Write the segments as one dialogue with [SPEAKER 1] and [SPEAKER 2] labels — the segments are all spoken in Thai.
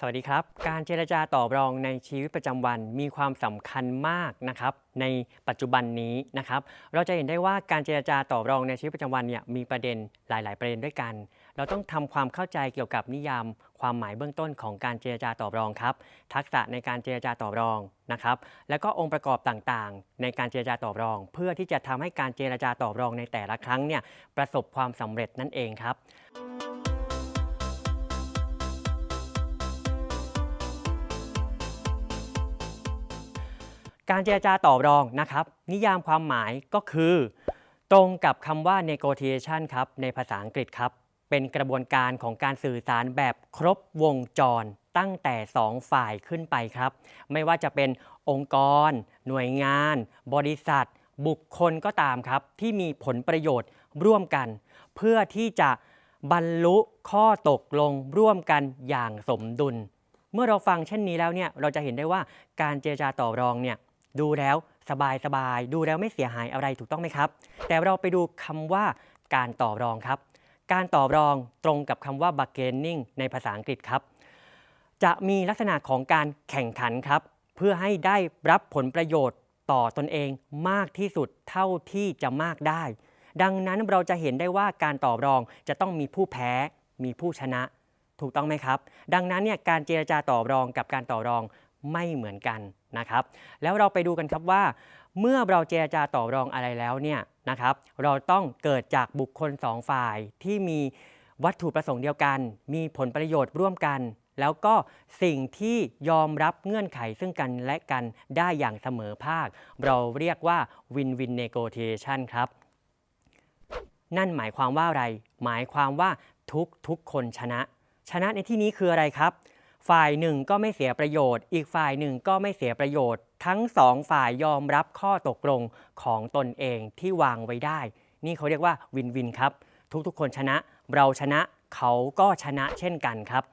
[SPEAKER 1] สวัสดีครับ การเจรจาต่อรองในชีวิตประจำวันมีความสำคัญมากนะครับ ในปัจจุบันนี้นะครับ เราจะเห็นได้ว่าการเจรจาต่อรองในชีวิตประจำวันเนี่ยมีประเด็นหลาย ๆ ประเด็นด้วยกัน เราต้องทำความเข้าใจเกี่ยวกับนิยาม ความหมายเบื้องต้นของการเจรจาต่อรองครับ ทักษะในการเจรจาต่อรองนะครับ แล้วก็องค์ประกอบต่างๆ ในการเจรจาต่อรอง เพื่อที่จะทำให้การเจรจาต่อรองในแต่ละครั้งเนี่ยประสบความสำเร็จนั่นเองครับ การเจรจาต่อรองนะครับ นิยามความหมายก็คือ ตรงกับคำว่า negotiation ครับในภาษาอังกฤษครับ เป็นกระบวนการของการสื่อสารแบบครบวงจรตั้งแต่ 2 ฝ่ายขึ้นไปครับ ไม่ว่าจะเป็นองค์กร หน่วยงาน บริษัท บุคคลก็ตามครับ ที่มีผลประโยชน์ร่วมกัน เพื่อที่จะบรรลุข้อตกลงร่วมกันอย่างสมดุล เมื่อเราฟังเช่นนี้แล้วเนี่ยเราจะเห็นได้ว่าการเจรจาต่อรองเนี่ย ดูแล้วสบายสบายๆดูแล้วไม่เสียหายอะไรถูกต้องไหมครับ แต่เราไปดูคำว่าการต่อรองครับ การต่อรองตรงกับคำว่า bargaining ในภาษาอังกฤษครับ จะมีลักษณะของการแข่งขันครับ เพื่อให้ได้รับผลประโยชน์ต่อตนเองมากที่สุดเท่าที่จะมากได้ ดังนั้นเราจะเห็นได้ว่าการต่อรองจะต้องมีผู้แพ้มีผู้ชนะ ถูกต้องไหมครับ ดังนั้นเนี่ยการเจรจาต่อรองกับการต่อรองไม่เหมือนกัน นะครับ แล้วเราไปดูกันครับว่า เมื่อเราเจรจาต่อรองอะไรแล้วเนี่ยนะครับ เราต้องเกิดจากบุคคลสองฝ่ายที่มีวัตถุประสงค์เดียวกัน มีผลประโยชน์ร่วมกัน แล้วก็สิ่งที่ยอมรับเงื่อนไขซึ่งกันและกันได้อย่างเสมอภาค เราเรียกว่า win-win negotiation ครับ นั่นหมายความว่าอะไร หมายความว่าทุกทุกคนชนะ ชนะในที่นี้คืออะไรครับ ฝ่ายหนึ่งก็ไม่เสียประโยชน์ อีกฝ่ายหนึ่งก็ไม่เสียประโยชน์ ทั้งสองฝ่ายยอมรับข้อตกลงของตนเองที่วางไว้ได้ นี่เขาเรียกว่าวินวินครับ ทุกๆ คนชนะ เราชนะเขาก็ชนะเช่นกันครับ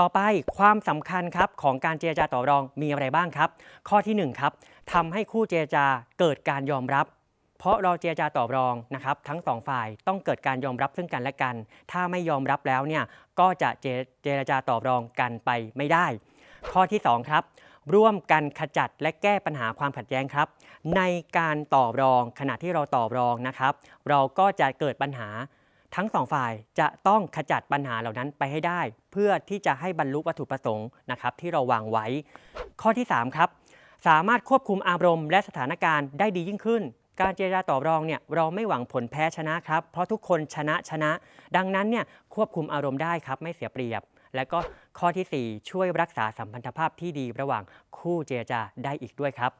[SPEAKER 1] ต่อไปความสำคัญครับของการเจรจาต่อรองมีอะไรบ้างครับ ข้อที่หนึ่งครับทำให้คู่เจรจาเกิดการยอมรับ เพราะเราเจรจาต่อรองนะครับทั้งสองฝ่ายต้องเกิดการยอมรับซึ่งกันและกัน ถ้าไม่ยอมรับแล้วเนี่ยก็จะเจเจรจาต่อรองกันไปไม่ได้ ข้อที่สองครับ ร่วมกันขจัดและแก้ปัญหาความขัดแย้งครับ ในการต่อรองขณะที่เราต่อรองนะครับ เราก็จะเกิดปัญหาทั้งสองฝ่ายจะต้องขจัดปัญหาเหล่านั้นไปให้ได้ เพื่อที่จะให้บรรลุวัตถุประสงค์นะครับที่เราวางไว้ ข้อที่ 3 ครับ สามารถควบคุมอารมณ์และสถานการณ์ได้ดียิ่งขึ้น การเจรจาต่อรองเนี่ยเราไม่หวังผลแพ้ชนะครับ เพราะทุกคนชนะชนะ ดังนั้นเนี่ยควบคุมอารมณ์ได้ครับไม่เสียเปรียบ และก็ข้อทีสี่4 ช่วยรักษาสัมพันธภาพที่ดีระหว่างคู่เจรจาได้อีกด้วยครับ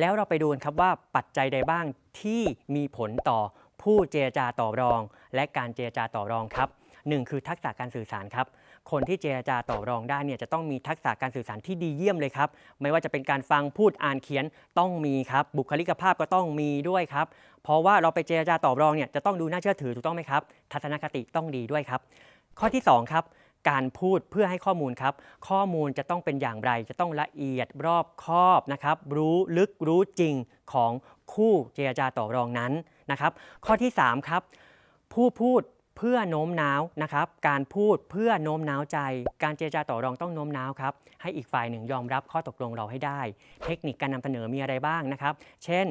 [SPEAKER 1] แล้วเราไปดูกันครับว่าปัจจัยใดบ้างที่มีผลต่อ ผู้เจรจาต่อรอง และการเจรจาต่อรองครับหนึ่งคือทักษะการสื่อสารครับ คนที่เจรจาต่อรองได้เนี่ยจะต้องมีทักษะการสื่อสารที่ดีเยี่ยมเลยครับ ไม่ว่าจะเป็นการฟังพูดอ่านเขียนต้องมีครับ บุคลิกภาพก็ต้องมีด้วยครับ เพราะว่าเราไปเจรจาต่อรองเนี่ยจะต้องดูน่าเชื่อถือถูกต้องไหมครับ ทัศนคติต้องดีด้วยครับ ข้อที่สองครับ การพูดเพื่อให้ข้อมูลครับ ข้อมูลจะต้องเป็นอย่างไร จะต้องละเอียดรอบคอบนะครับ รู้ลึกรู้จริงของคู่เจรจาต่อรองนั้นนะครับ ข้อที่ 3 ครับ ผู้พูด เพื่อโน้มน้าวนะครับ การพูดเพื่อโน้มน้าวใจ การเจรจาต่อรองต้องโน้มน้าวครับ ให้อีกฝ่ายหนึ่งยอมรับข้อตกลงเราให้ได้ เทคนิคการนำเสนอมีอะไรบ้างนะครับ เช่น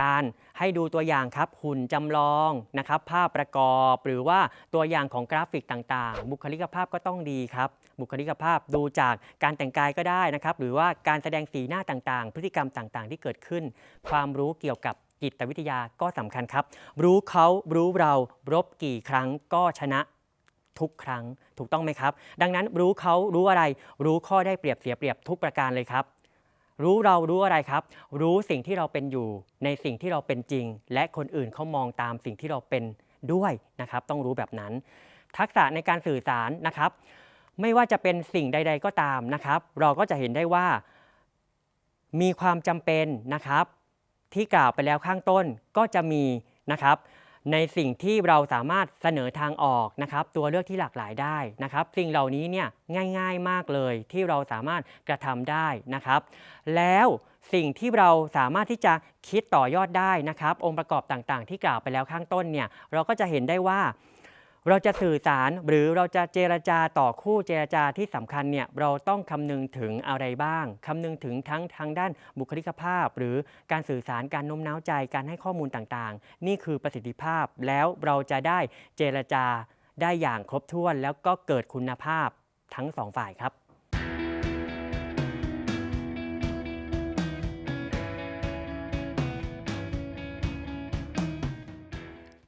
[SPEAKER 1] การให้ดูตัวอย่างครับหุ่นจำลองนะครับ ภาพประกอบ หรือว่าตัวอย่างของกราฟิกต่างๆ บุคลิกภาพก็ต้องดีครับ บุคลิกภาพดูจากการแต่งกายก็ได้นะครับ หรือว่าการแสดงสีหน้าต่างๆ พฤติกรรมต่างๆ ที่เกิดขึ้น ความรู้เกี่ยวกับ จิตวิทยาก็สำคัญครับ รู้เขารู้เรารบกี่ครั้งก็ชนะทุกครั้งถูกต้องไหมครับ ดังนั้นรู้เขารู้อะไร รู้ข้อได้เปรียบเสียเปรียบทุกประการเลยครับ รู้เรารู้อะไรครับ รู้สิ่งที่เราเป็นอยู่ในสิ่งที่เราเป็นจริง และคนอื่นเขามองตามสิ่งที่เราเป็นด้วยนะครับ ต้องรู้แบบนั้น ทักษะในการสื่อสารนะครับ ไม่ว่าจะเป็นสิ่งใด ๆ ก็ตามนะครับ เราก็จะเห็นได้ว่า มีความจำเป็นนะครับ ที่กล่าวไปแล้วข้างต้นก็จะมีนะครับ ในสิ่งที่เราสามารถเสนอทางออกนะครับ ตัวเลือกที่หลากหลายได้นะครับ สิ่งเหล่านี้เนี่ยง่าย ๆมากเลยที่เราสามารถกระทำได้นะครับ แล้วสิ่งที่เราสามารถที่จะคิดต่อยอดได้นะครับ องค์ประกอบต่างๆ ที่กล่าวไปแล้วข้างต้นเนี่ยเราก็จะเห็นได้ว่า เราจะสื่อสารหรือเราจะเจรจาต่อคู่เจรจาที่สำคัญเนี่ยเราต้องคำนึงถึงอะไรบ้างคำนึงถึงทั้งทางด้านบุคลิกภาพ หรือการสื่อสารการโน้มน้าวใจการให้ข้อมูลต่างๆ นี่คือประสิทธิภาพแล้วเราจะได้เจรจาได้อย่างครบถ้วน แล้วก็เกิดคุณภาพทั้งสองฝ่ายครับ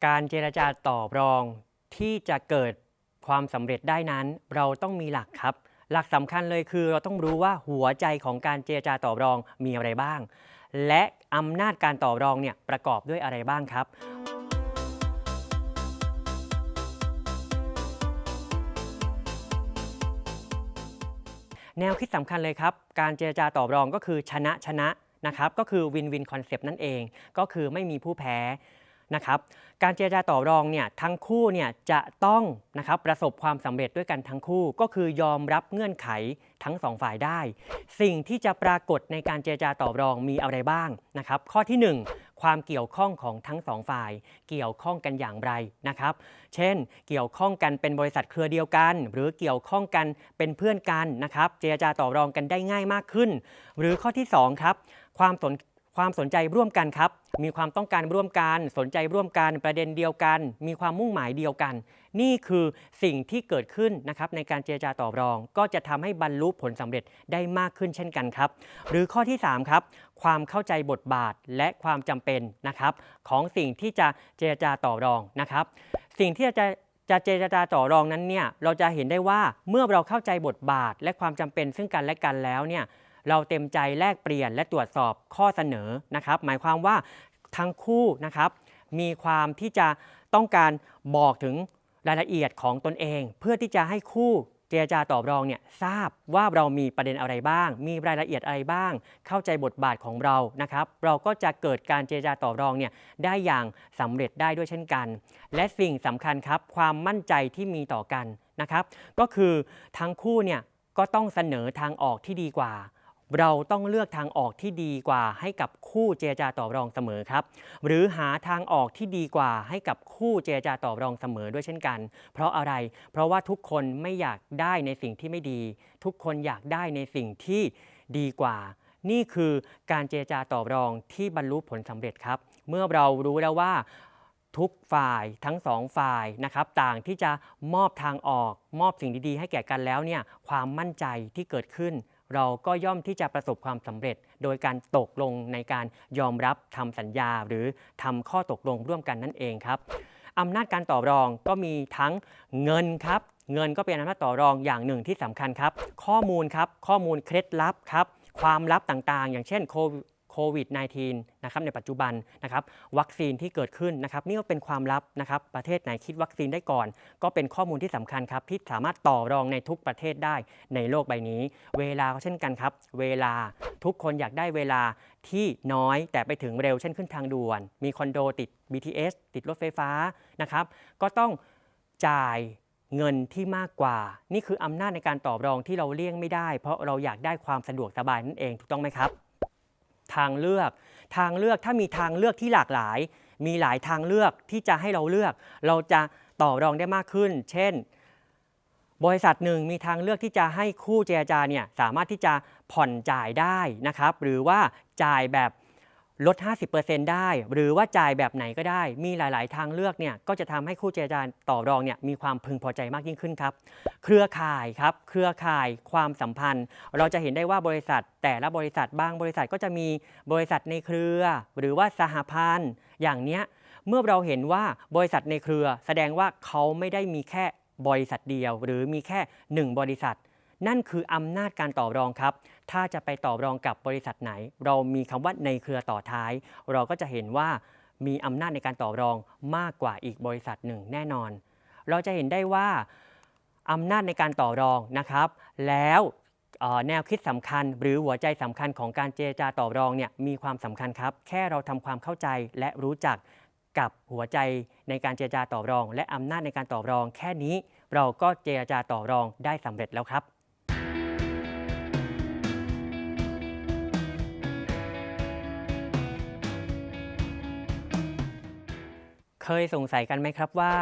[SPEAKER 1] การเจรจาต่อรอง ที่จะเกิดความสำเร็จได้นั้น เราต้องมีหลักครับ หลักสำคัญเลยคือเราต้องรู้ว่าหัวใจของการเจรจาต่อรองมีอะไรบ้าง และอำนาจการต่อรองเนี่ยประกอบด้วยอะไรบ้างครับแนวคิดสำคัญเลยครับ การเจรจาต่อรองก็คือชนะชนะนะครับ ก็คือวินวินคอนเซปต์นั่นเอง ก็คือไม่มีผู้แพ้ นะครับการเจรจาต่อรองเนี่ยทั้งคู่เนี่ยจะต้องนะครับประสบความสำเร็จด้วยกันทั้งคู่ก็คือยอมรับเงื่อนไขทั้งสองฝ่ายได้ สิ่งที่จะปรากฏในการเจรจาต่อรองมีอะไรบ้างนะครับ ข้อที่ 1 ความเกี่ยวข้องของทั้งสองฝ่าย เกี่ยวข้องกันอย่างไรนะครับ เช่น เกี่ยวข้องกันเป็นบริษัทเครือเดียวกัน หรือเกี่ยวข้องกันเป็นเพื่อนกันนะครับ เจรจาต่อรองกันได้ง่ายมากขึ้น หรือข้อที่สองครับความสน ความสนใจร่วมกันครับ มีความต้องการร่วมกัน สนใจร่วมกัน ประเด็นเดียวกัน มีความมุ่งหมายเดียวกัน นี่คือสิ่งที่เกิดขึ้นนะครับในการเจรจาต่อรอง ก็จะทำให้บรรลุผลสำเร็จได้มากขึ้นเช่นกันครับ หรือข้อที่ 3 ครับ ความเข้าใจบทบาทและความจำเป็นนะครับของสิ่งที่จะเจรจาต่อรองนะครับ สิ่งที่จะจะเจรจาต่อรองนั้นเนี่ยเราจะเห็นได้ว่าเมื่อเราเข้าใจบทบาทและความจำเป็นซึ่งกันและกันแล้วเนี่ย เราเต็มใจแลกเปลี่ยนและตรวจสอบข้อเสนอนะครับ หมายความว่าทั้งคู่นะครับ มีความที่จะต้องการบอกถึงรายละเอียดของตนเอง เพื่อที่จะให้คู่เจรจาตอบรองเนี่ยทราบว่าเรามีประเด็นอะไรบ้าง มีรายละเอียดอะไรบ้าง เข้าใจบทบาทของเรานะครับ เราก็จะเกิดการเจรจาต่อรองเนี่ยได้อย่างสำเร็จได้ด้วยเช่นกัน และสิ่งสำคัญครับความมั่นใจที่มีต่อกันนะครับ ก็คือทั้งคู่เนี่ยก็ต้องเสนอทางออกที่ดีกว่า เราต้องเลือกทางออกที่ดีกว่าให้กับคู่เจรจาต่อรองเสมอครับ หรือหาทางออกที่ดีกว่าให้กับคู่เจรจาต่อรองเสมอด้วยเช่นกัน เพราะอะไร เพราะว่าทุกคนไม่อยากได้ในสิ่งที่ไม่ดี ทุกคนอยากได้ในสิ่งที่ดีกว่า นี่คือการเจรจาต่อรองที่บรรลุผลสำเร็จครับ เมื่อเรารู้แล้วว่าทุกฝ่ายทั้งสองฝ่ายนะครับต่างที่จะมอบทางออก มอบสิ่งดีๆ ให้แก่กันแล้วเนี่ยความมั่นใจที่เกิดขึ้น เราก็ย่อมที่จะประสบความสำเร็จ โดยการตกลงในการยอมรับทำสัญญา หรือทำข้อตกลงร่วมกันนั่นเองครับอำนาจการต่อรองก็มีทั้งเงินครับ เงินก็เป็นอำนาจต่อรองอย่างหนึ่งที่สำคัญครับ ข้อมูลครับข้อมูลเคล็ดลับครับความลับต่างๆ อย่างเช่น โควิด -19 นะครับในปัจจุบันนะครับวัคซีนที่เกิดขึ้นนะครับนี่ก็เป็นความลับนะครับประเทศไหนคิดวัคซีนได้ก่อน ก็เป็นข้อมูลที่สำคัญครับที่สามารถต่อรองในทุกประเทศได้ในโลกใบนี้ เวลาก็เช่นกันครับ เวลาทุกคนอยากได้เวลาที่น้อยแต่ไปถึงเร็วเช่นขึ้นทางด่วน มีคอนโดติด BTS ติดรถไฟฟ้านะครับก็ต้องจ่ายเงินที่มากกว่า นี่คืออำนาจในการต่อรองที่เราเลี่ยงไม่ได้ เพราะเราอยากได้ความสะดวกสบายนั่นเองถูกต้องไหมครับ ทางเลือก ทางเลือกถ้ามีทางเลือกที่หลากหลาย มีหลายทางเลือกที่จะให้เราเลือก เราจะต่อรองได้มากขึ้น เช่น บริษัทหนึ่งมีทางเลือกที่จะให้คู่เจรจาเนี่ยสามารถที่จะผ่อนจ่ายได้นะครับ หรือว่าจ่ายแบบ ลด 50%ได้ หรือว่าจ่ายแบบไหนก็ได้ มีหลาย ๆ ทางเลือกเนี่ยก็จะทำให้คู่เจรจาต่อรองเนี่ยมีความพึงพอใจมากยิ่งขึ้นครับ เครือข่ายครับ เครือข่ายความสัมพันธ์ เราจะเห็นได้ว่าบริษัท แต่ละบริษัทบางบริษัทก็จะมีบริษัทในเครือ หรือว่าสหพันธ์ อย่างเนี้ยเมื่อเราเห็นว่าบริษัทในเครือ แสดงว่าเขาไม่ได้มีแค่บริษัทเดียว หรือมีแค่หนึ่งบริษัท นั่นคืออำนาจการต่อรองครับ ถ้าจะไปต่อรองกับบริษัทไหน เรามีคำว่าในเครือต่อท้าย เราก็จะเห็นว่ามีอำนาจในการต่อรองมากกว่าอีกบริษัทหนึ่งแน่นอน เราจะเห็นได้ว่าอำนาจในการต่อรองนะครับ แล้วแนวคิดสำคัญหรือหัวใจสำคัญของการเจรจาต่อรองเนี่ยมีความสำคัญครับ แค่เราทำความเข้าใจและรู้จักกับหัวใจในการเจรจาต่อรอง และอำนาจในการต่อรอง แค่นี้เราก็เจรจาต่อรองได้สำเร็จแล้วครับ เคยสงสัยกันไหมครับว่า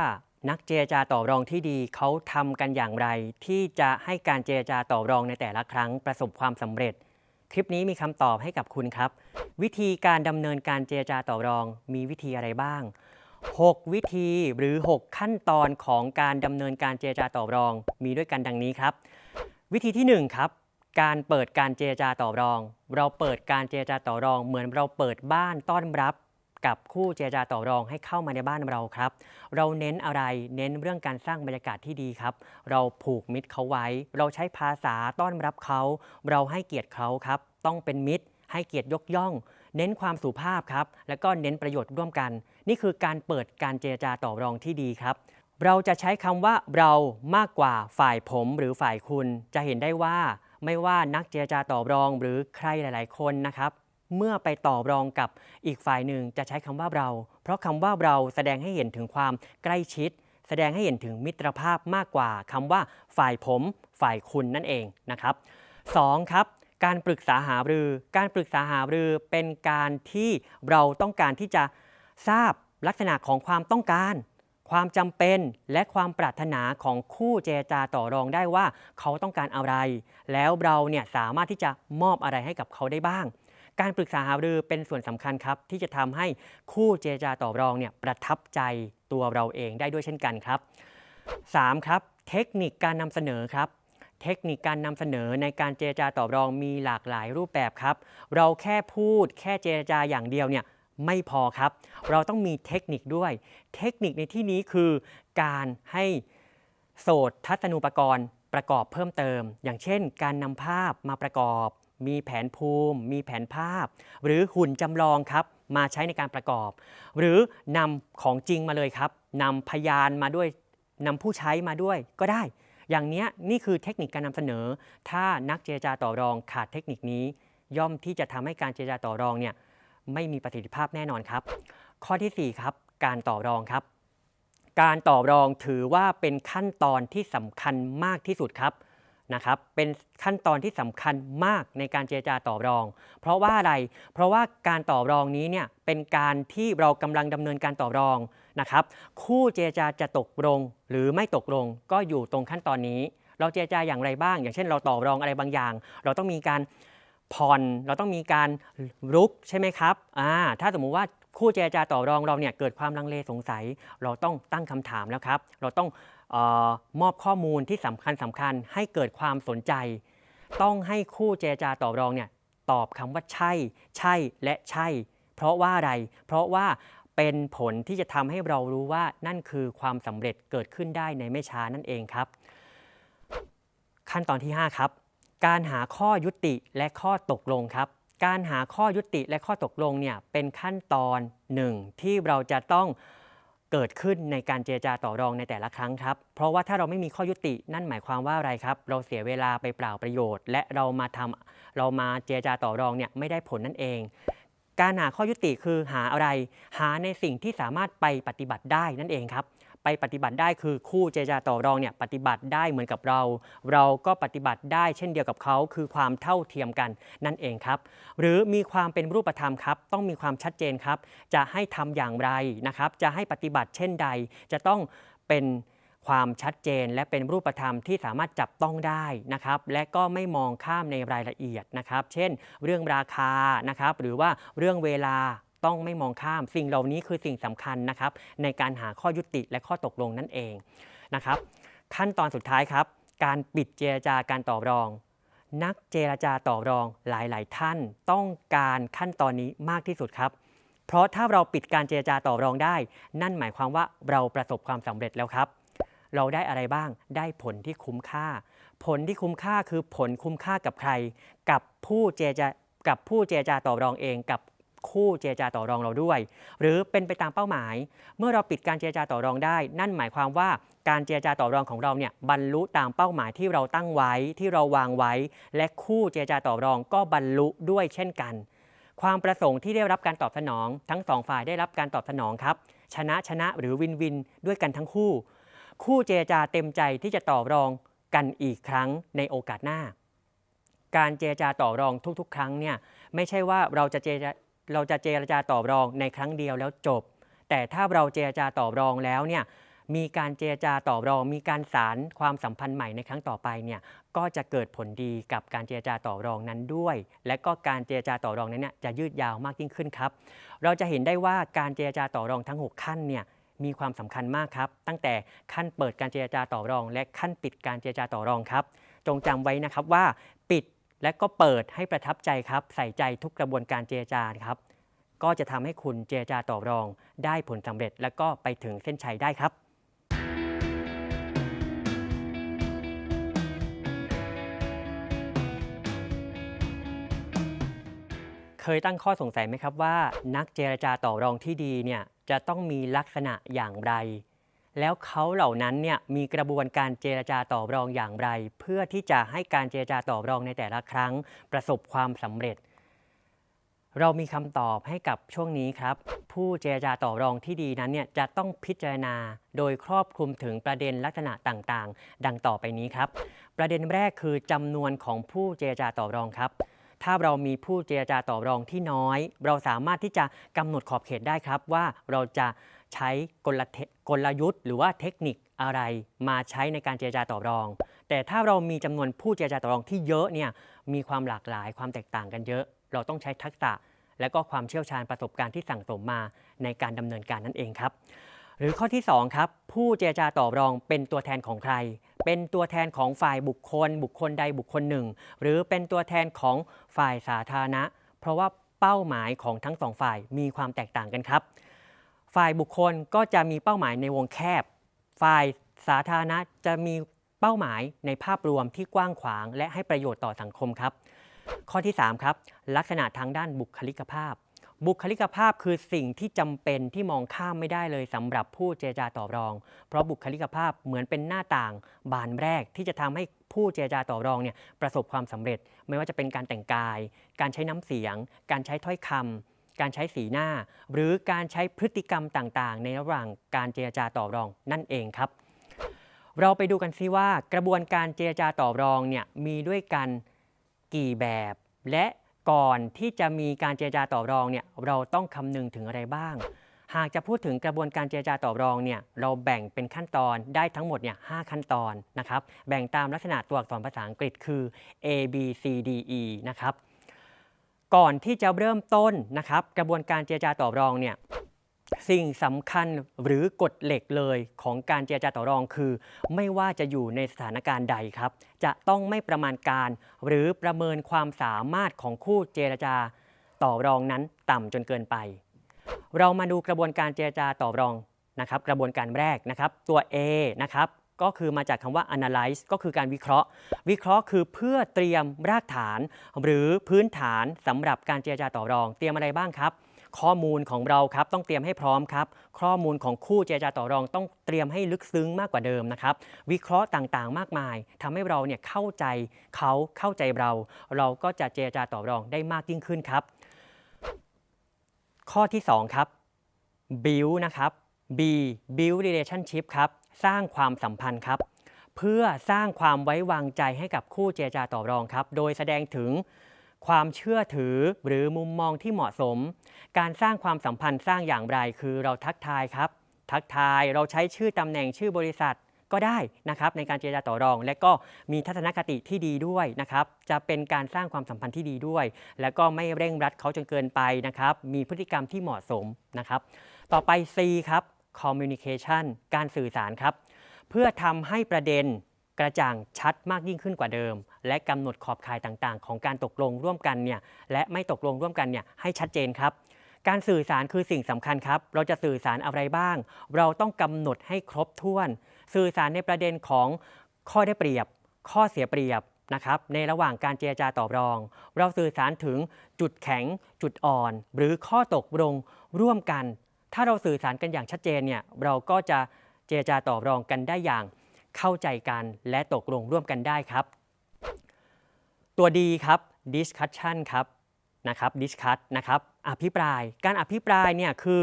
[SPEAKER 1] นักเจรจาต่อรองที่ดีเขาทำกันอย่างไร ที่จะให้การเจรจาต่อรองในแต่ละครั้งประสบความสำเร็จ คลิปนี้มีคำตอบให้กับคุณครับ วิธีการดำเนินการเจรจาต่อรองมีวิธีอะไรบ้าง 6 วิธีหรือ 6 ขั้นตอนของการดำเนินการเจรจาต่อรอง มีด้วยกันดังนี้ครับ วิธีที่1ครับการเปิดการเจรจาต่อรอง เราเปิดการเจรจาต่อรอง เหมือนเราเปิดบ้านต้อนรับ กับคู่เจรจาต่อรองให้เข้ามาในบ้านเราครับ เราเน้นอะไรเน้นเรื่องการสร้างบรรยากาศที่ดีครับ เราผูกมิตรเขาไว้ เราใช้ภาษาต้อนรับเขา เราให้เกียรติเขาครับ ต้องเป็นมิตร ให้เกียรติยกย่อง เน้นความสุภาพครับ แล้วก็เน้นประโยชน์ร่วมกัน นี่คือการเปิดการเจรจาต่อรองที่ดีครับเราจะใช้คำว่าเรามากกว่าฝ่ายผมหรือฝ่ายคุณ จะเห็นได้ว่าไม่ว่านักเจรจาต่อรองหรือใครหลาย ๆ คนนะครับ เมื่อไปต่อรองกับอีกฝ่ายหนึ่งจะใช้คำว่าเรา เพราะคำว่าเราแสดงให้เห็นถึงความใกล้ชิด แสดงให้เห็นถึงมิตรภาพมากกว่าคำว่าฝ่ายผม ฝ่ายคุณนั่นเองนะครับ 2. ครับการปรึกษาหารือ การปรึกษาหารือเป็นการที่เราต้องการที่จะทราบลักษณะของความต้องการ ความจำเป็นและความปรารถนาของคู่เจรจาต่อรองได้ว่าเขาต้องการอะไร แล้วเราเนี่ยสามารถที่จะมอบอะไรให้กับเขาได้บ้าง การปรึกษาหารือเป็นส่วนสำคัญครับ ที่จะทำให้คู่เจรจาต่อรองเนี่ยประทับใจตัวเราเองได้ด้วยเช่นกันครับ 3. ครับ เทคนิคการนำเสนอครับเทคนิคการนำเสนอในการเจรจาต่อรองมีหลากหลายรูปแบบครับ เราแค่พูดแค่เจรจาอย่างเดียวเนี่ยไม่พอครับ เราต้องมีเทคนิคด้วย เทคนิคในที่นี้คือการให้โสตทัศนูปกรณ์ประกอบเพิ่มเติม อย่างเช่น การนำภาพมาประกอบ มีแผนภูมิ มีแผนภาพ หรือหุ่นจำลองครับมาใช้ในการประกอบ หรือนำของจริงมาเลยครับนำพยานมาด้วยนำผู้ใช้มาด้วยก็ได้ อย่างเนี้ยนี่คือเทคนิคการนำเสนอ ถ้านักเจรจาต่อรองขาดเทคนิคนี้ ย่อมที่จะทำให้การเจรจาต่อรองเนี่ยไม่มีประสิทธิภาพแน่นอนครับ ข้อทีสี่4ครับการต่อรองครับ การต่อรองถือว่าเป็นขั้นตอนที่สำคัญมากที่สุดครับ นะครับเป็นขั้นตอนที่สำคัญมากในการเจรจาต่อรอง เพราะว่าอะไร เพราะว่าการต่อรองนี้เนี่ยเป็นการที่เรากำลังดำเนินการต่อรองนะครับ คู่เจรจาจะตกลงหรือไม่ตกลงก็อยู่ตรงขั้นตอนนี้ เราเจรจาอย่างไรบ้าง อย่างเช่น เราต่อรองอะไรบางอย่าง เราต้องมีการผ่อนเราต้องมีการรุกใช่ไหมครับอ่าถ้าสมมุติว่าคู่เจรจาต่อรองเราเนี่ยเกิดความลังเลสงสัย เราต้องตั้งคำถามแล้วครับ เราต้อง มอบข้อมูลที่สำคัญสำคัญให้เกิดความสนใจ ต้องให้คู่เจรจาต่อรองเนี่ยตอบคำว่าใช่ ใช่และใช่ เพราะว่าอะไร เพราะว่าเป็นผลที่จะทำให้เรารู้ว่านั่นคือความสำเร็จเกิดขึ้นได้ในไม่ช้านั่นเองครับ ขั้นตอนที่ 5 ครับ การหาข้อยุติและข้อตกลงครับ การหาข้อยุติและข้อตกลงเนี่ยเป็นขั้นตอนหนึ่งที่เราจะต้อง เกิดขึ้นในการเจรจาต่อรองในแต่ละครั้งครับ เพราะว่าถ้าเราไม่มีข้อยุตินั่นหมายความว่าอะไรครับ เราเสียเวลาไปเปล่าประโยชน์ และเรามาทำเรามาเจรจาต่อรองเนี่ยไม่ได้ผลนั่นเอง การหาข้อยุติคือหาอะไร หาในสิ่งที่สามารถไปปฏิบัติได้นั่นเองครับ ไปปฏิบัติได้คือคู่เจรจาต่อรองเนี่ยปฏิบัติได้เหมือนกับเรา เราก็ปฏิบัติได้เช่นเดียวกับเขาคือความเท่าเทียมกันนั่นเองครับ หรือมีความเป็นรูปธรรมครับ ต้องมีความชัดเจนครับ จะให้ทำอย่างไรนะครับ จะให้ปฏิบัติเช่นใด จะต้องเป็นความชัดเจนและเป็นรูปธรรมที่สามารถจับต้องได้นะครับ และก็ไม่มองข้ามในรายละเอียดนะครับ เช่น เรื่องราคานะครับ หรือว่าเรื่องเวลา ต้องไม่มองข้ามสิ่งเหล่านี้คือสิ่งสำคัญนะครับในการหาข้อยุติและข้อตกลงนั่นเองนะครับ ขั้นตอนสุดท้ายครับ การปิดเจรจาการต่อรอง นักเจรจาต่อรองหลาย ๆ ท่านต้องการขั้นตอนนี้มากที่สุดครับ เพราะถ้าเราปิดการเจรจาต่อรองได้ นั่นหมายความว่าเราประสบความสำเร็จแล้วครับ เราได้อะไรบ้างได้ผลที่คุ้มค่า ผลที่คุ้มค่าคือผลคุ้มค่ากับใคร กับผู้เจรจากับผู้เจรจาต่อรองเองกับ คู่เจรจาต่อรองเราด้วย หรือเป็นไปตามเป้าหมาย เมื่อเราปิดการเจรจาต่อรองได้ นั่นหมายความว่าการเจรจาต่อรองของเราเนี่ยบรรลุตามเป้าหมายที่เราตั้งไว้ที่เราวางไว้ และคู่เจรจาต่อรองก็บรรลุด้วยเช่นกัน ความประสงค์ที่ได้รับการตอบสนอง ทั้งสองฝ่ายได้รับการตอบสนองครับ ชนะชนะหรือวินวินด้วยกันทั้งคู่ คู่เจรจาเต็มใจที่จะต่อรองกันอีกครั้งในโอกาสหน้า การเจรจาต่อรองทุกๆ ครั้งเนี่ยไม่ใช่ว่าเราจะเจรจา เราจะเจรจาต่อรองในครั้งเดียวแล้วจบ แต่ถ้าเราเจรจาต่อรองแล้วเนี่ยมีการเจรจาต่อรอง มีการสารความสัมพันธ์ใหม่ในครั้งต่อไปเนี่ยก็จะเกิดผลดีกับการเจรจาต่อรองนั้นด้วย และก็การเจรจาต่อรองนั้นเนี่ยจะยืดยาวมากยิ่งขึ้นครับ เราจะเห็นได้ว่าการเจรจาต่อรองทั้ง 6 ขั้นเนี่ยมีความสำคัญมากครับ ตั้งแต่ขั้นเปิดการเจรจาต่อรอง และขั้นปิดการเจรจาต่อรองครับ จงจำไว้นะครับว่า และก็เปิดให้ประทับใจครับ ใส่ใจทุกกระบวนการเจรจาครับ ก็จะทำให้คุณเจรจาต่อรอง ได้ผลสำเร็จ และก็ไปถึงเส้นชัยได้ครับเคยตั้งข้อสงสัยไหมครับว่า นักเจรจาต่อรองที่ดีเนี่ยจะต้องมีลักษณะอย่างไร แล้วเขาเหล่านั้นเนี่ยมีกระบวนการเจรจาต่อรองอย่างไร เพื่อที่จะให้การเจรจาต่อรองในแต่ละครั้ง ประสบความสำเร็จ เรามีคำตอบให้กับช่วงนี้ครับ ผู้เจรจาต่อรองที่ดีนั้นเนี่ยจะต้องพิจารณาโดยครอบคลุมถึงประเด็นลักษณะต่างๆ ดังต่อไปนี้ครับ ประเด็นแรกคือจำนวนของผู้เจรจาต่อรองครับถ้าเรามีผู้เจรจาต่อรองที่น้อย เราสามารถที่จะกำหนดขอบเขตได้ครับว่าเราจะ ใช้กลกลยุทธ์ หรือว่าเทคนิคอะไรมาใช้ในการเจรจาต่อรอง แต่ถ้าเรามีจำนวนผู้เจรจาต่อรองที่เยอะเนี่ยมีความหลากหลายความแตกต่างกันเยอะ เราต้องใช้ทักษะ และก็ความเชี่ยวชาญประสบการณ์ที่สั่งสมมาในการดำเนินการนั่นเองครับ หรือข้อที่2ครับผู้เจรจาต่อรองเป็นตัวแทนของใคร เป็นตัวแทนของฝ่ายบุคคล บุคคลใดบุคคลหนึ่ง หรือเป็นตัวแทนของฝ่ายสาธารณะ เพราะว่าเป้าหมายของทั้งสองฝ่ายมีความแตกต่างกันครับ ฝ่ายบุคคลก็จะมีเป้าหมายในวงแคบ ฝ่ายสาธารณะจะมีเป้าหมายในภาพรวมที่กว้างขวางและให้ประโยชน์ต่อสังคมครับ ข้อที่ 3 ครับ ลักษณะทางด้านบุคลิกภาพ บุคลิกภาพคือสิ่งที่จำเป็นที่มองข้ามไม่ได้เลยสำหรับผู้เจรจาต่อรอง เพราะบุคลิกภาพเหมือนเป็นหน้าต่าง บานแรกที่จะทำให้ผู้เจรจาต่อรองเนี่ยประสบความสำเร็จ ไม่ว่าจะเป็นการแต่งกาย การใช้น้ำเสียง การใช้ถ้อยคำ การใช้สีหน้า หรือการใช้พฤติกรรมต่างๆ ในระหว่างการเจรจาต่อรองนั่นเองครับ เราไปดูกันซิว่ากระบวนการเจรจาต่อรองเนี่ยมีด้วยกันกี่แบบ และก่อนที่จะมีการเจรจาต่อรองเนี่ยเราต้องคำนึงถึงอะไรบ้าง หากจะพูดถึงกระบวนการเจรจาต่อรองเนี่ยเราแบ่งเป็นขั้นตอนได้ทั้งหมดเนี่ยหขั้นตอนนะครับ แบ่งตามลักษณะตัวอักษรภาษาอังกฤษคือ A B C D E นะครับ ก่อนที่จะเริ่มต้นนะครับกระบวนการเจรจาต่อรองเนี่ยสิ่งสำคัญหรือกฎเหล็กเลยของการเจรจาต่อรองคือ ไม่ว่าจะอยู่ในสถานการณ์ใดครับ จะต้องไม่ประมาณการ หรือประเมินความสามารถของคู่เจรจาต่อรองนั้นต่ำจนเกินไป เรามาดูกระบวนการเจรจาต่อรองนะครับ กระบวนการแรกนะครับ ตัว A นะครับ ก็คือมาจากคำว่า analyze ก็คือการวิเคราะห์ วิเคราะห์คือเพื่อเตรียมรากฐาน หรือพื้นฐานสำหรับการเจรจาต่อรอง เตรียมอะไรบ้างครับข้อมูลของเราครับต้องเตรียมให้พร้อมครับ ข้อมูลของคู่เจรจาต่อรองต้องเตรียมให้ลึกซึ้งมากกว่าเดิมนะครับ วิเคราะห์ต่างๆ มากมายทำให้เราเนี่ยเข้าใจเขาเข้าใจเรา เราก็จะเจรจาต่อรองได้มากยิ่งขึ้นครับ ข้อที่ 2 ครับ build นะครับ B build relationship ครับ สร้างความสัมพันธ์ครับ เพื่อสร้างความไว้วางใจให้กับคู่เจรจาต่อรองครับ โดยแสดงถึงความเชื่อถือหรือมุมมองที่เหมาะสม การสร้างความสัมพันธ์สร้างอย่างไรคือเราทักทายครับ ทักทายเราใช้ชื่อตำแหน่งชื่อบริษัทก็ได้นะครับในการเจรจาต่อรอง และก็มีทัศนคติที่ดีด้วยนะครับ จะเป็นการสร้างความสัมพันธ์ที่ดีด้วย และก็ไม่เร่งรัดเขาจนเกินไปนะครับ มีพฤติกรรมที่เหมาะสมนะครับ ต่อไป C ครับ communication การสื่อสารครับ เพื่อทำให้ประเด็นกระจ่างชัดมากยิ่งขึ้นกว่าเดิม และกำหนดขอบข่ายต่างๆ ของการตกลงร่วมกันเนี่ยและไม่ตกลงร่วมกันเนี่ยให้ชัดเจนครับการสื่อสารคือสิ่งสำคัญครับ เราจะสื่อสารอะไรบ้าง เราต้องกำหนดให้ครบถ้วน สื่อสารในประเด็นของข้อได้เปรียบ ข้อเสียเปรียบนะครับ ในระหว่างการเจรจาต่อรอง เราสื่อสารถึงจุดแข็ง จุดอ่อน หรือข้อตกลงร่วมกัน ถ้าเราสื่อสารกันอย่างชัดเจนเนี่ยเราก็จะเจรจาต่อรองกันได้อย่างเข้าใจกันและตกลงร่วมกันได้ครับ ตัวดีครับ discussion ครับนะครับ discuss นะครับอภิปราย การอภิปรายเนี่ยคือ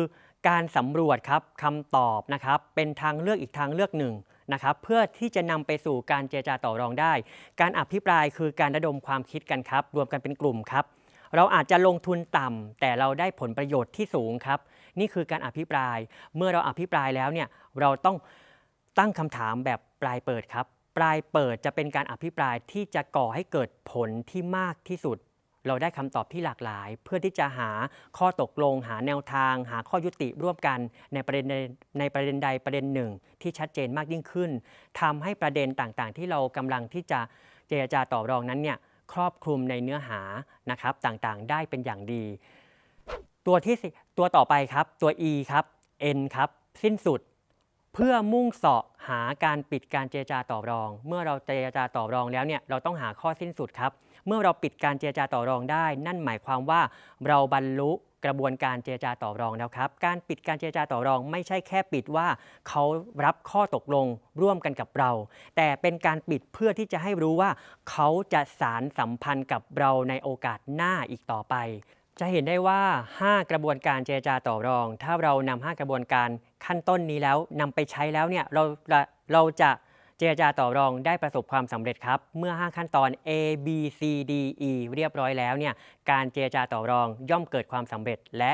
[SPEAKER 1] การสำรวจครับคำตอบนะครับเป็นทางเลือกอีกทางเลือกหนึ่งนะครับเพื่อที่จะนำไปสู่การเจรจาต่อรองได้ การอภิปรายคือการระดมความคิดกันครับ รวมกันเป็นกลุ่มครับ เราอาจจะลงทุนต่ำแต่เราได้ผลประโยชน์ที่สูงครับ นี่คือการอภิปราย เมื่อเราอภิปรายแล้วเนี่ยเราต้องตั้งคำถามแบบปลายเปิดครับ ปลายเปิดจะเป็นการอภิปรายที่จะก่อให้เกิดผลที่มากที่สุด เราได้คำตอบที่หลากหลาย เพื่อที่จะหาข้อตกลง หาแนวทาง หาข้อยุติร่วมกันในประเด็นใดในประเด็นใดประเด็นหนึ่ง ที่ชัดเจนมากยิ่งขึ้นทำให้ประเด็นต่างๆ ที่เรากำลังที่จะเจรจาต่อรองนั้นเนี่ยครอบคลุมในเนื้อหานะครับต่างๆ ได้เป็นอย่างดี ตัวที่ตัวต่อไปครับ ตัว E ครับ N ครับ สิ้นสุด เพื่อมุ่งเสาะหาการปิดการเจรจาต่อรอง เมื่อเราเจรจาต่อรองแล้วเนี่ยเราต้องหาข้อสิ้นสุดครับ เมื่อเราปิดการเจรจาต่อรองได้ นั่นหมายความว่าเราบรรลุกระบวนการเจรจาต่อรองแล้วครับ การปิดการเจรจาต่อรอง ไม่ใช่แค่ปิดว่าเขารับข้อตกลงร่วมกันกับเรา แต่เป็นการปิดเพื่อที่จะให้รู้ว่า เขาจะสารสัมพันธ์กับเราในโอกาสหน้าอีกต่อไป จะเห็นได้ว่า 5 กระบวนการเจรจาต่อรอง ถ้าเรานำ5กระบวนการขั้นต้นนี้แล้วนำไปใช้แล้วเนี่ยเราเราจะเจรจาต่อรองได้ประสบความสำเร็จครับ เมื่อ 5 ขั้นตอน A B C D E เรียบร้อยแล้วเนี่ยการเจรจาต่อรองย่อมเกิดความสำเร็จและ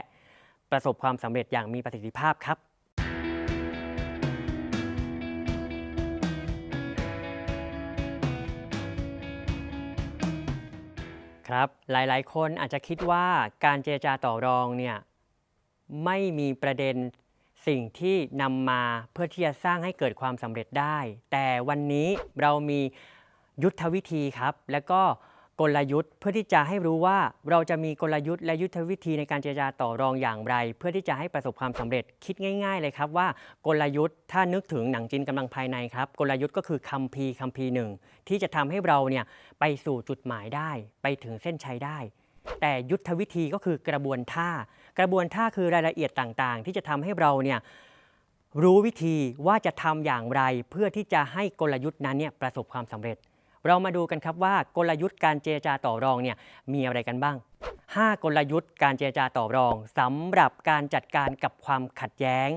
[SPEAKER 1] ประสบความสำเร็จอย่างมีประสิทธิภาพครับ ครับ หลายๆ คนอาจจะคิดว่าการเจรจาต่อรองเนี่ยไม่มีประเด็นสิ่งที่นำมาเพื่อที่จะสร้างให้เกิดความสำเร็จได้ แต่วันนี้เรามียุทธวิธีครับ และก็ กลยุทธ์ เพื่อที่จะให้รู้ว่าเราจะมีกลยุทธ์และยุทธวิธีในการเจรจาต่อรองอย่างไร เพื่อที่จะให้ประสบความสำเร็จคิดง่าย ๆ เลยครับว่ากลยุทธ์ถ้านึกถึงหนังจีนกำลังภายในครับ กลยุทธ์ก็คือคัมภีร์คัมภีร์หนึ่งที่จะทำให้เราเนี่ยไปสู่จุดหมายได้ ไปถึงเส้นชัยได้ แต่ยุทธวิธีก็คือกระบวนท่า กระบวนท่าคือรายละเอียดต่างๆ ที่จะทำให้เราเนี่ยรู้วิธีว่าจะทำอย่างไร เพื่อที่จะให้กลยุทธ์นั้นเนี่ยประสบความสำเร็จ เรามาดูกันครับว่ากลยุทธ์การเจรจาต่อรองเนี่ยมีอะไรกันบ้าง 5 กลยุทธ์การเจรจาต่อรองสำหรับการจัดการกับความขัดแย้ง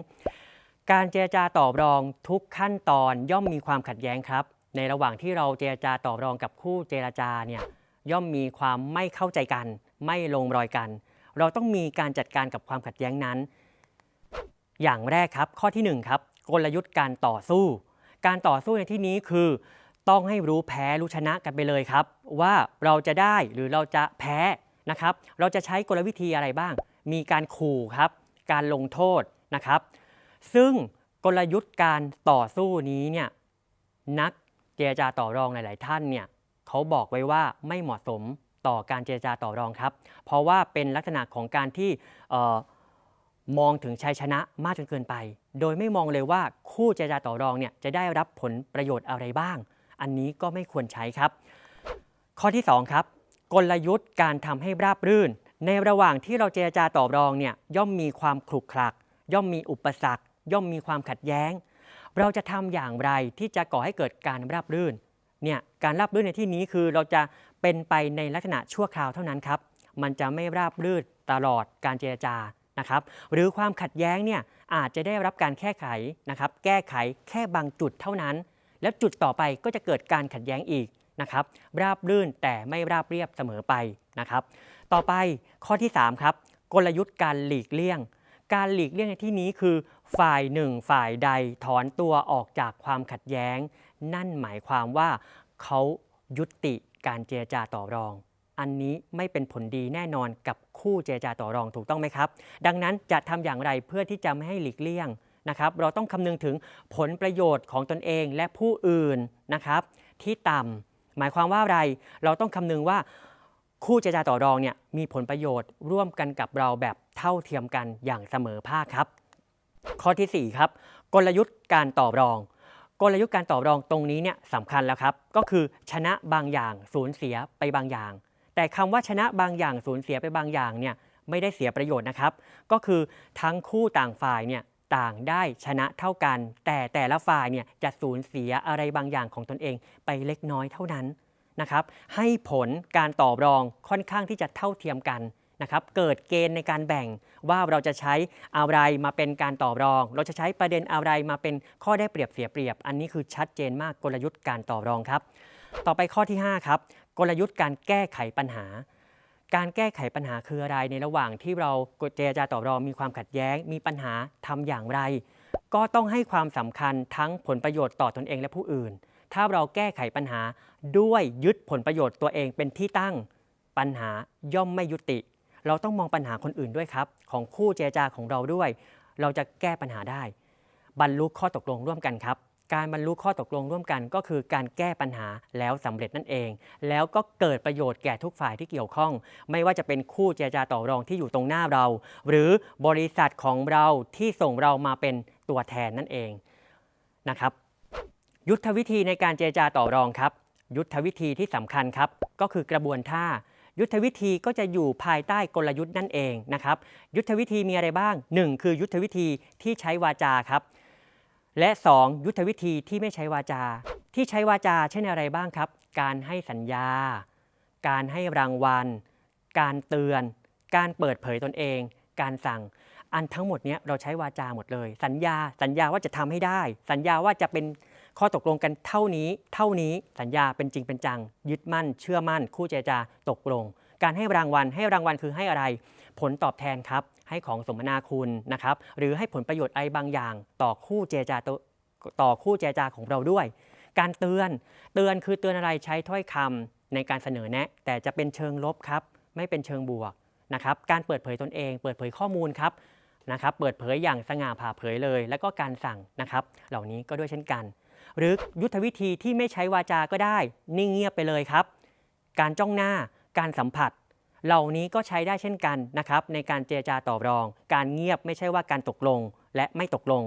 [SPEAKER 1] การเจรจาต่อรองทุกขั้นตอนย่อมมีความขัดแย้งครับ ในระหว่างที่เราเจรจาต่อรองกับคู่เจรจาเนี่ยย่อมมีความไม่เข้าใจกัน ไม่ลงรอยกัน เราต้องมีการจัดการกับความขัดแย้งนั้น อย่างแรกครับข้อที่1ครับกลยุทธ์การต่อสู้ การต่อสู้ในที่นี้คือ ต้องให้รู้แพ้รู้ชนะกันไปเลยครับ ว่าเราจะได้หรือเราจะแพ้นะครับ เราจะใช้กลวิธีอะไรบ้าง มีการขู่ครับ การลงโทษนะครับ ซึ่งกลยุทธ์การต่อสู้นี้เนี่ยนักเจรจาต่อรองหลาย ๆ ท่านเนี่ยเขาบอกไว้ว่าไม่เหมาะสมต่อการเจรจาต่อรองครับ เพราะว่าเป็นลักษณะของการที่มองถึงชัยชนะมากจนเกินไป โดยไม่มองเลยว่าคู่เจรจาต่อรองเนี่ยจะได้รับผลประโยชน์อะไรบ้าง อันนี้ก็ไม่ควรใช้ครับ ข้อที่ 2 ครับ กลยุทธ์การทำให้ราบรื่น ในระหว่างที่เราเจรจาต่อรองเนี่ยย่อมมีความขลุกคลัก ย่อมมีอุปสรรค ย่อมมีความขัดแย้ง เราจะทำอย่างไรที่จะก่อให้เกิดการราบรื่นเนี่ยการราบรื่นในที่นี้คือเราจะเป็นไปในลักษณะชั่วคราวเท่านั้นครับ มันจะไม่ราบรื่นตลอดการเจรจานะครับ หรือความขัดแย้งเนี่ยอาจจะได้รับการแก้ไขนะครับ แก้ไขแค่บางจุดเท่านั้น แล้วจุดต่อไปก็จะเกิดการขัดแย้งอีกนะครับ ราบรื่นแต่ไม่ราบเรียบเสมอไปนะครับ ต่อไปข้อที่ 3 ครับ กลยุทธ์การหลีกเลี่ยง การหลีกเลี่ยงในที่นี้คือ ฝ่ายหนึ่งฝ่ายใดถอนตัวออกจากความขัดแย้ง นั่นหมายความว่าเขายุติการเจรจาต่อรอง อันนี้ไม่เป็นผลดีแน่นอนกับคู่เจรจาต่อรองถูกต้องไหมครับ ดังนั้นจะทำอย่างไรเพื่อที่จะไม่ให้หลีกเลี่ยง นะครับ เราต้องคำนึงถึงผลประโยชน์ของตนเองและผู้อื่นนะครับ ที่ต่ำหมายความว่าอะไร เราต้องคำนึงว่าคู่เจรจาต่อรองเนี่ยมีผลประโยชน์ร่วมกันกับเราแบบเท่าเทียมกันอย่างเสมอภาคครับ ข้อทีสี่4 ครับ กลยุทธ์การต่อรอง กลยุทธ์การต่อรองตรงนี้เนี่ยสำคัญแล้วครับ ก็คือชนะบางอย่างสูญเสียไปบางอย่าง แต่คำว่าชนะบางอย่างสูญเสียไปบางอย่างเนี่ยไม่ได้เสียประโยชน์นะครับ ก็คือทั้งคู่ต่างฝ่ายเนี่ย ต่างได้ชนะเท่ากัน แต่แต่ละฝ่ายเนี่ยจะสูญเสียอะไรบางอย่างของตนเองไปเล็กน้อยเท่านั้นนะครับ ให้ผลการต่อรองค่อนข้างที่จะเท่าเทียมกันนะครับ เกิดเกณฑ์ในการแบ่งว่าเราจะใช้อะไรมาเป็นการต่อรอง เราจะใช้ประเด็นอะไรมาเป็นข้อได้เปรียบเสียเปรียบ อันนี้คือชัดเจนมากกลยุทธ์การต่อรองครับ ต่อไปข้อที่ 5 ครับ กลยุทธ์การแก้ไขปัญหา การแก้ไขปัญหาคืออะไรในระหว่างที่เราเจรจาต่อรองมีความขัดแย้ง มีปัญหาทำอย่างไร ก็ต้องให้ความสำคัญทั้งผลประโยชน์ต่อตนเองและผู้อื่น ถ้าเราแก้ไขปัญหาด้วยยึดผลประโยชน์ตัวเองเป็นที่ตั้งปัญหาย่อมไม่ยุติ เราต้องมองปัญหาคนอื่นด้วยครับ ของคู่เจรจาของเราด้วย เราจะแก้ปัญหาได้ บรรลุข้อตกลงร่วมกันครับ การบรรลุข้อตกลงร่วมกันก็คือการแก้ปัญหาแล้วสำเร็จนั่นเอง แล้วก็เกิดประโยชน์แก่ทุกฝ่ายที่เกี่ยวข้อง ไม่ว่าจะเป็นคู่เจรจาต่อรองที่อยู่ตรงหน้าเรา หรือบริษัทของเราที่ส่งเรามาเป็นตัวแทนนั่นเองนะครับ ยุทธวิธีในการเจรจาต่อรองครับ ยุทธวิธีที่สำคัญครับ ก็คือกระบวนท่า ยุทธวิธีก็จะอยู่ภายใต้กลยุทธ์นั่นเองนะครับ ยุทธวิธีมีอะไรบ้าง 1. คือยุทธวิธีที่ใช้วาจาครับ และ 2. ยุทธวิธีที่ไม่ใช้วาจา ที่ใช้วาจาเช่นอะไรบ้างครับ การให้สัญญา การให้รางวัล การเตือน การเปิดเผยตนเอง การสั่ง อันทั้งหมดเนี้ยเราใช้วาจาหมดเลย สัญญา สัญญาว่าจะทำให้ได้ สัญญาว่าจะเป็นข้อตกลงกันเท่านี้ เท่านี้ สัญญาเป็นจริงเป็นจัง ยึดมั่น เชื่อมั่น คู่เจรจาตกลง การให้รางวัล ให้รางวัลคือให้อะไร ผลตอบแทนครับให้ของสมนาคุณนะครับหรือให้ผลประโยชน์อะไรบางอย่าง ต่อคู่เจรจาต่อคู่เจรจาของเราด้วย การเตือนเตือนคือเตือนอะไรใช้ถ้อยคำในการเสนอแนะ แต่จะเป็นเชิงลบครับไม่เป็นเชิงบวกนะครับการเปิดเผยตนเอง เปิดเผยข้อมูลครับนะครับเปิดเผยอย่างสง่าผ่าเผยเลย แล้วก็การสั่งนะครับ เหล่านี้ก็ด้วยเช่นกัน หรือยุทธวิธีที่ไม่ใช้วาจาก็ได้ นิ่งเงียบไปเลยครับ การจ้องหน้าการสัมผัส เหล่านี้ก็ใช้ได้เช่นกันนะครับในการเจรจาต่อรอง การเงียบไม่ใช่ว่าการตกลงและไม่ตกลง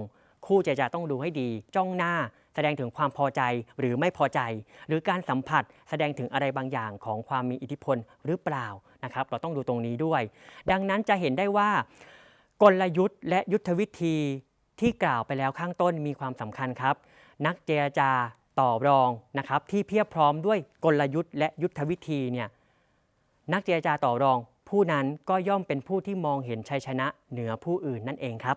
[SPEAKER 1] คู่เจรจาต้องดูให้ดี จ้องหน้า แสดงถึงความพอใจหรือไม่พอใจ หรือการสัมผัสแสดงถึงอะไรบางอย่างของความมีอิทธิพลหรือเปล่านะครับ เราต้องดูตรงนี้ด้วย ดังนั้นจะเห็นได้ว่ากลยุทธ์และยุทธวิธีที่กล่าวไปแล้วข้างต้นมีความสำคัญครับ นักเจรจาต่อรองนะครับที่เพียบพร้อมด้วยกลยุทธ์และยุทธวิธีเนี่ย นักเจรจาต่อรองผู้นั้นก็ย่อมเป็นผู้ที่มองเห็นชัยชนะเหนือผู้อื่นนั่นเองครับ